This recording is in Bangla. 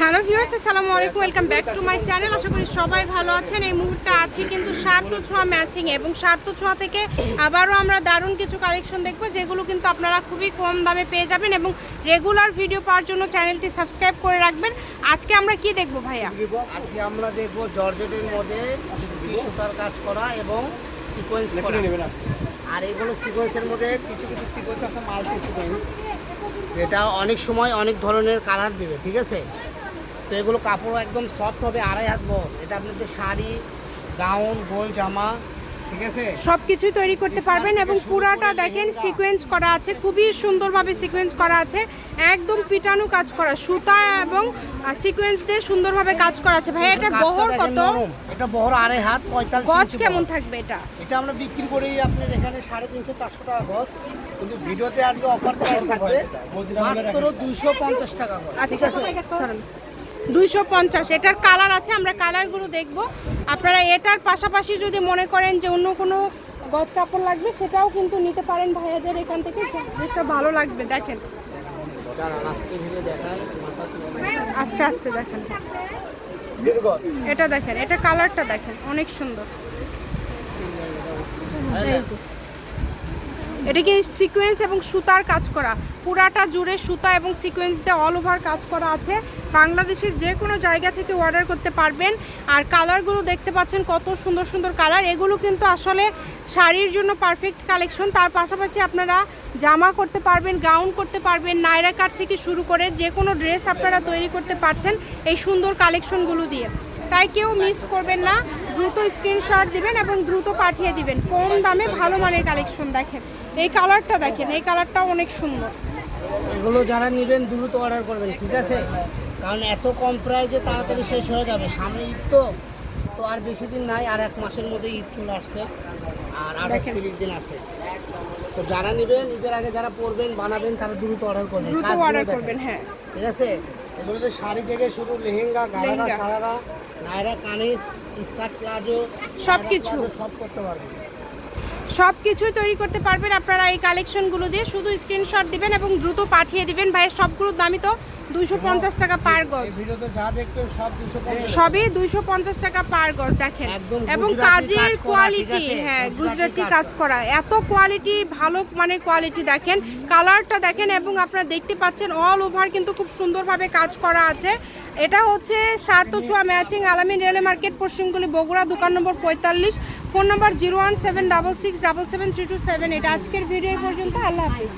হ্যালো ভিউয়ার্স আসসালামু আলাইকুম welcome back to my channel আশা করি সবাই ভালো আছেন। এই মুহূর্তে আছি কিন্তু সার্থ ছোঁয়া ম্যাচিং এবং সার্থ ছোঁয়া থেকে আবারও আমরা দারুণ কিছু কালেকশন দেখব যেগুলো কিন্তু আপনারা খুবই কম দামে পেয়ে যাবেন এবং রেগুলার ভিডিও পাওয়ার জন্য চ্যানেলটি সাবস্ক্রাইব করে রাখবেন। আজকে আমরা কি দেখব ভাইয়া? আজকে আমরা দেখব জর্জেটের মধ্যে সুতি সুতার কাজ করা এবং সিকোয়েন্স করা। আর এগুলো সিকোয়েন্সের মধ্যে কিছু কিছু সিকোয়েন্স আছে মাল্টি সিকোয়েন্স এটা অনেক সময় অনেক ধরনের কালার দেবে ঠিক আছে? তো এগুলো কাপড় একদম সফট হবে আড়াই হাত বহর এটা আপনাদের শাড়ি গাউন গোল জামা ঠিক আছে? সব কিছুই তৈরি করতে পারবেন এবং পুরাটা দেখেন সিকোয়েন্স করা আছে খুবই সুন্দরভাবে সিকোয়েন্স করা আছে। একদম পিটানো কাজ করা সুতা এবং সিকোয়েন্স দিয়ে সুন্দরভাবে কাজ করা আছে। ভাই এটা বহর কত? এটা বহর আড়াই হাত পঁয়তাল্লিশ গজ কেমন থাকবে এটা? এটা আমরা বিক্রি করি আপনার এখানে সাড়ে তিনশো চারশো টাকা গজ। কিন্তু ভিডিওতে আজকে অফার থাকবে মাত্র দুইশো পঞ্চাশ টাকা করে ঠিক আছে? দুইশো পঞ্চাশ। এটার কালার আছে, আমরা কালারগুলো দেখব। আপনারা এটার পাশাপাশি যদি মনে করেন যে অন্য কোনো গজ কাপড় লাগবে, সেটাও কিন্তু নিতে পারেন ভাইয়াদের এখান থেকে যেটা ভালো লাগবে, দেখেন। আস্তে আস্তে দেখেন। এটা দেখেন, এটা কালারটা দেখেন, অনেক সুন্দর। এই যে। এটা কি সিকোয়েন্স এবং সুতার কাজ করা? পুরাটা জুড়ে সুতা এবং সিকোয়েন্স দিয়ে অল ওভার কাজ করা আছে। বাংলাদেশের যে কোনো জায়গা থেকে অর্ডার করতে পারবেন। আর কালারগুলো দেখতে পাচ্ছেন কত সুন্দর সুন্দর কালার এগুলো কিন্তু আসলে শাড়ির জন্য পারফেক্ট কালেকশন তার পাশাপাশি আপনারা জামা করতে পারবেন গাউন করতে পারবেন নায়রা কাট থেকে শুরু করে যে কোনো ড্রেস আপনারা তৈরি করতে পারছেন এই সুন্দর কালেকশনগুলো দিয়ে। তাই কেউ মিস করবেন না। দ্রুত স্ক্রিনশট দিবেন এবং দ্রুত পাঠিয়ে দিবেন। কম দামে ভালো মানের কালেকশন দেখেন। এই কালারটা দেখেন এই কালারটাও অনেক সুন্দর। এগুলো যারা নেবেন দ্রুত অর্ডার করবেন ঠিক আছে? কারণ এত কম প্রাইজে তাড়াতাড়ি শেষ হয়ে যাবে। সামনে ঈদ তো তো আর বেশি দিন নাই আর এক মাসের মধ্যে ঈদ চলে আসছে আর আঠাশ। তিরিশ দিন আছে। তো যারা নেবেন ঈদের আগে যারা পরবেন বানাবেন তারা দ্রুত অর্ডার করবেন। দ্রুত অর্ডার করবেন হ্যাঁ। ঠিক আছে? এগুলো তো শাড়ি থেকে শুরু লেহেঙ্গা গাড়ারা লেহেঙ্গা। সারারা নায়রা কানিস স্কার্ট প্লাজো সব কিছু সব করতে পারবেন। সব কিছুই তৈরি করতে পারবেন আপনারা এই কালেকশনগুলো দিয়ে। শুধু স্ক্রিনশট দিবেন এবং দ্রুত পাঠিয়ে দিবেন। ভাই সবগুলোর দামই তো দুইশো পঞ্চাশ টাকা পার গজ। সবই দুইশো পঞ্চাশ টাকা পার গজ দেখেন। এবং কাজের কোয়ালিটি হ্যাঁ গুজরাটি কাজ করা। এত কোয়ালিটি ভালো মানের কোয়ালিটি দেখেন। কালারটা দেখেন এবং আপনারা দেখতে পাচ্ছেন অল ওভার কিন্তু খুব সুন্দরভাবে কাজ করা আছে। এটা হচ্ছে সার্থ ছোঁয়া ম্যাচিং আলামিন রেলে মার্কেট পশ্চিমগুলি বগুড়া দোকান নম্বর পঁয়তাল্লিশ। Phone number zero one seven double six double seven three two seven. এটা আজকের ভিডিও পর্যন্ত। আল্লাহ হাফিজ।